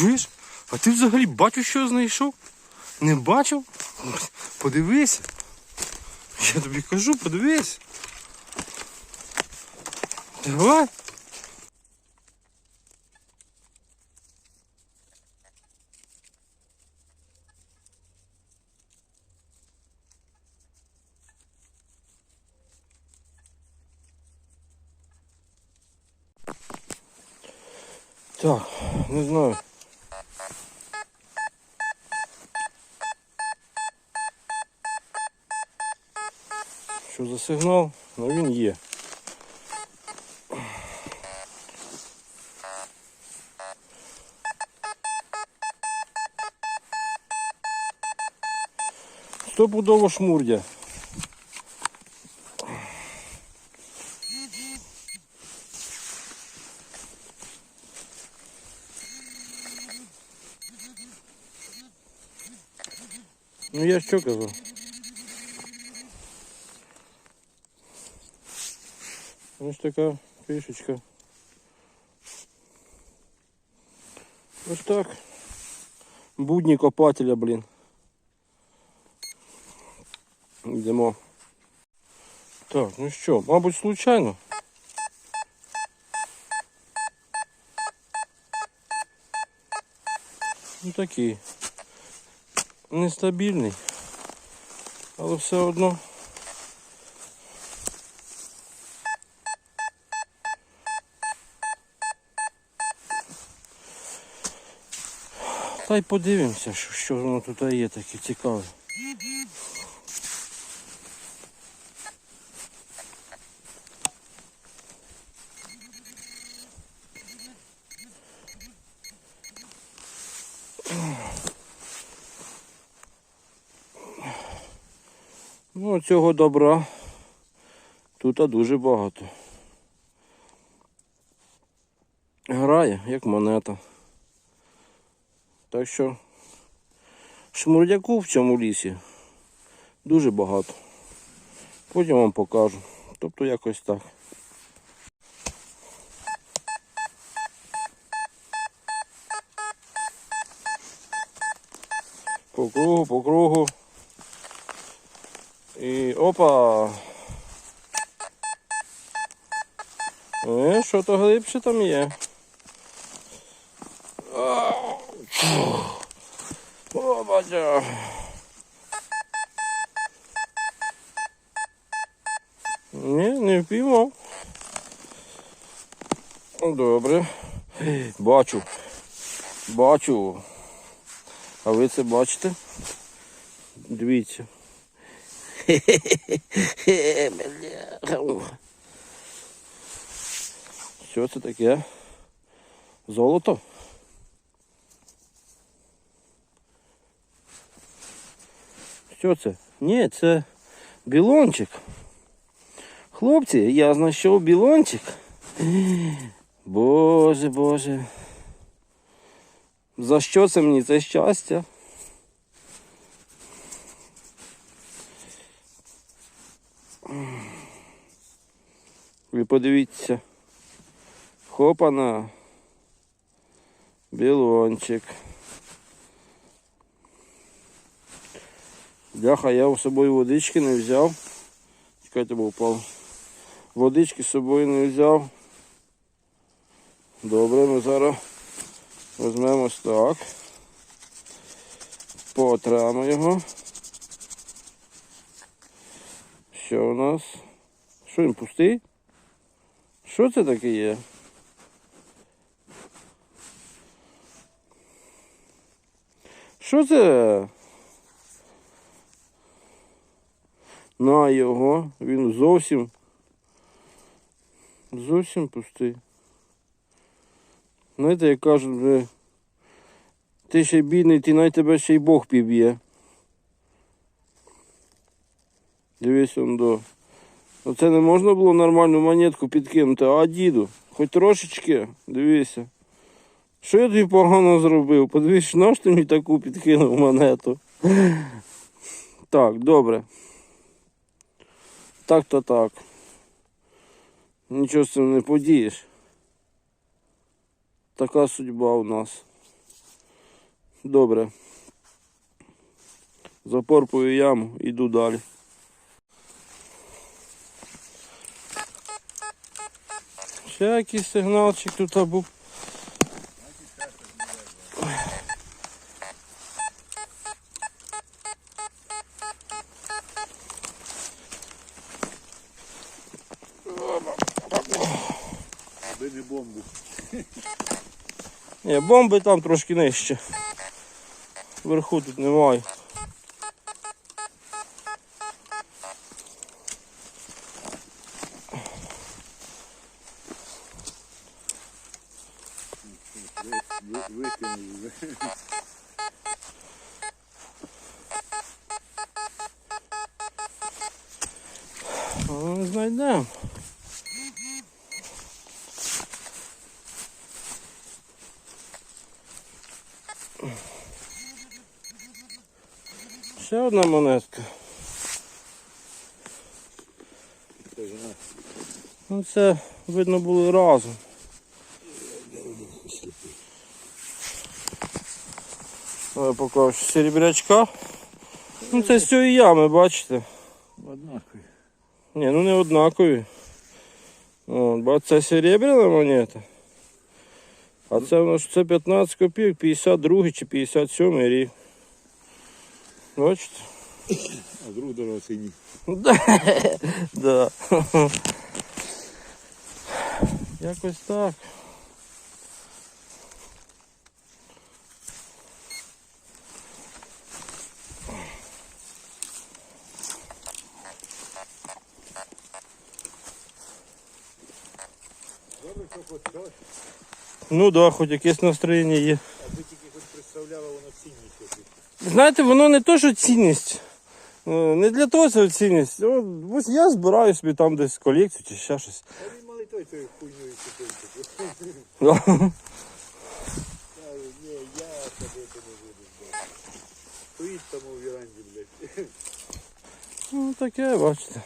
Чуєш? А ти взагалі бачив, що знайшов? Не бачив? Подивись. Я тобі кажу, подивись. Давай. Так, не знаю. Що за сигнал? Ну він є. Стопудово шмурдя. Ну я що казав? Ось така фішечка. Ось так. Будні копателя, блін. Йдемо. Так, ну що, мабуть, случайно. Ну такий. Нестабільний. Але все одно. Та й подивимося, що, що воно тут є таке цікаве. Ну, цього добра тут дуже багато. Грає, як монета. Так що шмурдяку в цьому лісі дуже багато. Потім вам покажу. Тобто якось так. По кругу, по кругу. І опа. Е, що то глибше там є. О, бача. Ні, не впіймав. Добре. Бачу. Бачу. А ви це бачите? Дивіться. Хе-хе-хе, бля. Що це таке? Золото? Що це? Ні, це білончик. Хлопці, я знайшов білончик. Боже, боже. За що це мені це щастя? Ви подивіться. Хопана. Білончик. Бляха, я з собою водички не взяв. Чекайте, бо впав. Водички з собою не взяв. Добре, ми зараз візьмемось так. Потремо його. Що у нас? Що він пустий? Що це таке є? Що це? На його, він зовсім зовсім пустий. Знаєте, як кажуть, ти ще бідний, ти най тебе ще й Бог піб'є. Дивись он до. Оце не можна було нормальну монетку підкинути, а діду, хоч трошечки, дивися. Що я тобі погано зробив? Подивись, наш ти мені таку підкинув монету. Так, добре. Так то так. Нічого з цим не подієш. Така судьба у нас. Добре. Запорпую яму, іду далі. Ще якийсь сигналчик тут був. Аби не бомбу. Ні, бомби там трошки нижче. Вверху тут немає. Ще одна монетка. Ну це видно було разом. Ой, покажу серебрячка. Ну це з цієї ями, бачите. однакові. Ні, ну не однакові. О, бо це серебряна монета. А це у нас це 15 копійок, 52 чи 57 рік. Бачите? А друг дорогоцінні. Да. Якось так. Добре, що хоч щось, Ну да, хоч якесь настроєння є. аби тільки хоч представляло воно цінність. якусь. Знаєте, воно не то, що цінність. Е, Не для того це цінність. От, ось я збираю собі там десь колекцію чи ще щось. А він віранді, блядь. Ну таке, бачите.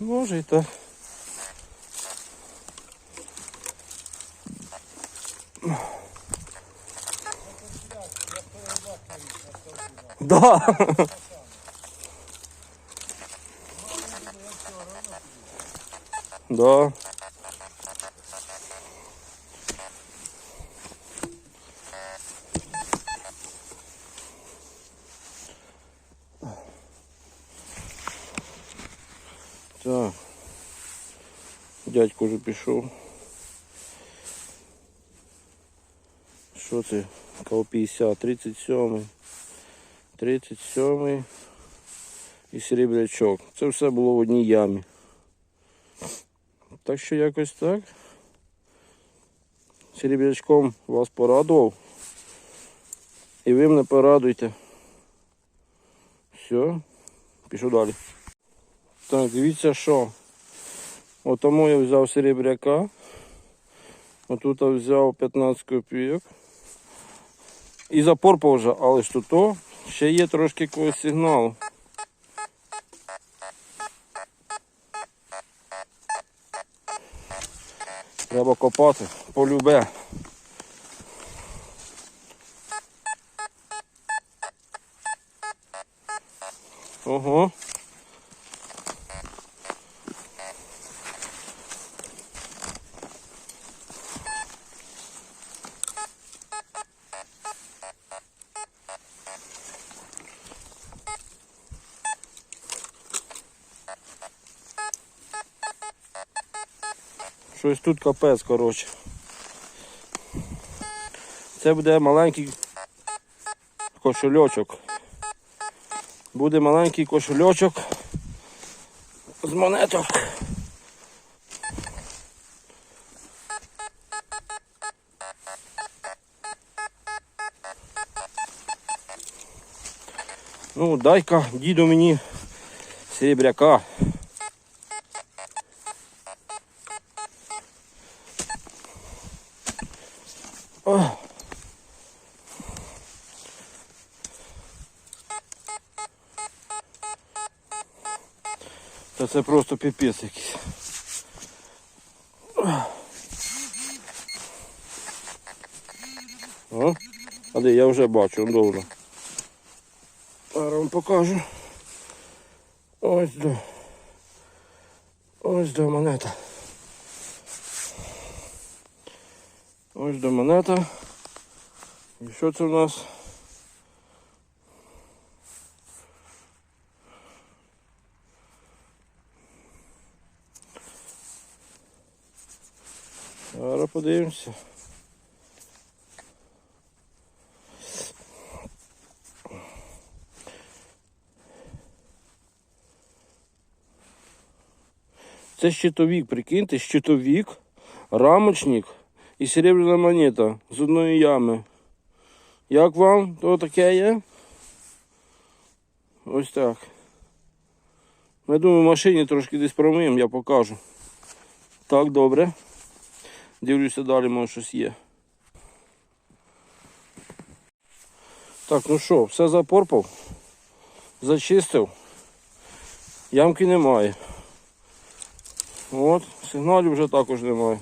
Може і так. Да. Да. Так. Дядько вже пішов. Що це? Кал 50, 37, 37 і серебрячок. Це все було в одній ямі. Так що якось так. Серебрячком вас порадував. І ви мене порадуйте. Все, пішов далі. Так, дивіться що. Отому я взяв серебряка. Отут я взяв 15 копійок. І запорпав вже, але ж тут то ще є трошки якогось сигналу. Треба копати полюбе. Щось тут капець, коротше. Це буде маленький кошельочок. Буде маленький кошельочок з монеток. Ну, дай-ка діду мені серебряка. Та це просто піпець якийсь. А де я вже бачу, довго. Зараз вам покажу. Ось до. Ось до монета. Ось до монета. І що це у нас? Зараз подивимося. Це щитовик, прикиньте, щитовик, рамочник і серебряна монета з одної ями. Як вам? То таке є? Ось так. Я думаю, в машині трошки десь промиємо, я покажу. Так, добре. Дивлюся далі, може щось є. Так, ну що, все запорпав, зачистив. Ямки немає. От, сигналів вже також немає.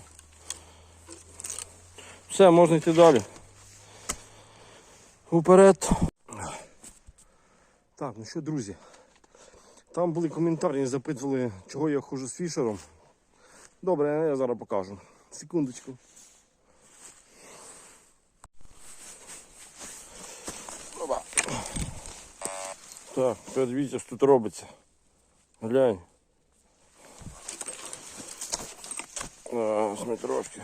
Все, можна йти далі. Уперед. Так, ну що, друзі. Там були коментарі, запитували, чого я ходжу з фішером. Добре, я зараз покажу. Секундочку. Опа. Так, подивіться, що тут робиться. Глянь. Ось ми трошки.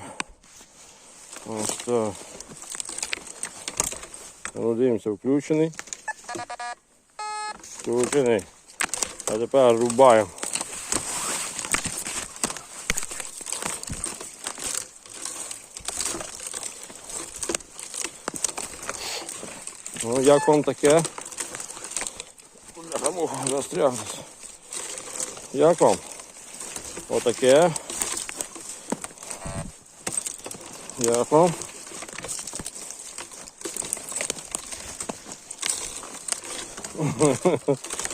Ось так. Ну, дивимося, включений. А тепер рубаємо. Ну, як вам таке? Бляха-муха, застряг. Як вам? Отаке. Як вам?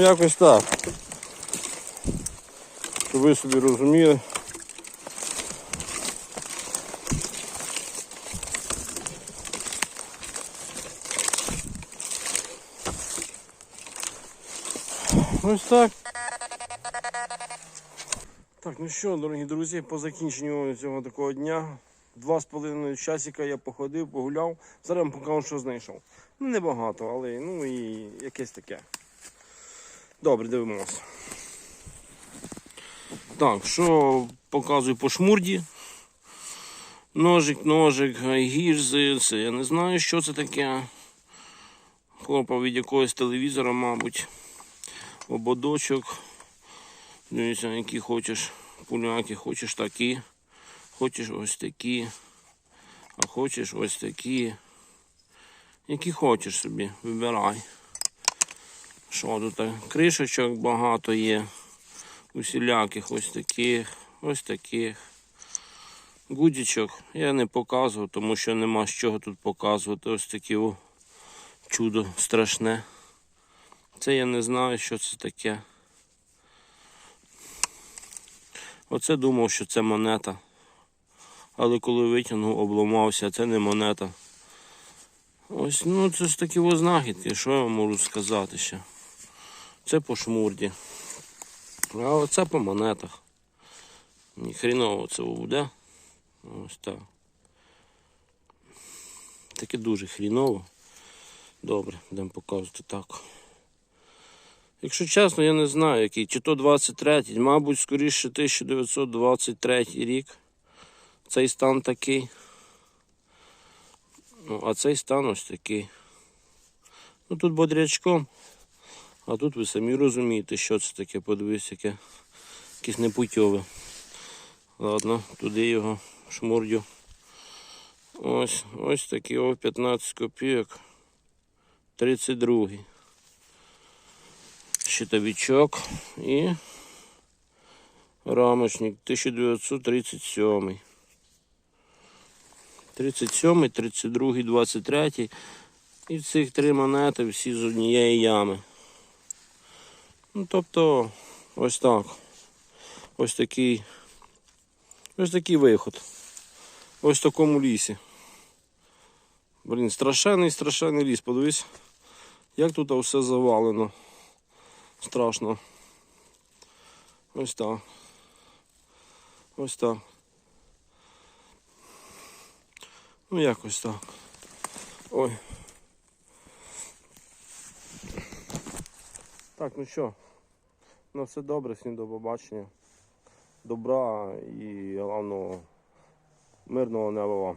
Ну якось так. Щоб ви собі розуміли. Ось так. Так, ну що, дорогі друзі, по закінченню цього такого дня, два з половиною часика я походив, погуляв. Зараз вам покажу, що знайшов. Ну, небагато, але ну і якесь таке. Добре, дивимося. Так, що показую по шмурді. Ножик, ножик, гірзи, це я не знаю, що це таке. Хлопав від якогось телевізора, мабуть. Ободочок. Дивіться, які хочеш пуляки, хочеш такі, хочеш ось такі, а хочеш ось такі. Які хочеш собі, вибирай. Що тут? Кришечок багато є. Усіляких ось таких, ось таких. Гудічок я не показував, тому що нема з чого тут показувати. Ось таке о, чудо страшне. Це я не знаю, що це таке. Оце думав, що це монета. Але коли витягнув, обламався, це не монета. Ось, ну це ж такі ось знахідки, що я можу сказати ще. Це по шмурді. А оце по монетах. Ні хріново це буде. Ось так. Таке дуже хріново. Добре, будемо показувати так. Якщо чесно, я не знаю який. Чи то 23, мабуть, скоріше 1923 рік. Цей стан такий. Ну, а цей стан ось такий. Ну тут бодрячком. А тут ви самі розумієте, що це таке, подивись, яке якесь непутьове. Ладно, туди його шмурдю. Ось, ось такий о 15 копійок. 32 щитовичок і рамочник 1937. 37, 32, 23. І цих три монети всі з однієї ями. Ну, тобто, ось так. Ось такий. Ось такий виход. Ось в такому лісі. Блін, страшенний, страшенний ліс, подивись. Як тут все завалено. Страшно. Ось так. Ось так. Ну якось так. Ой. Так, ну що, ну все добре, всім до побачення. Добра і головного мирного неба вам.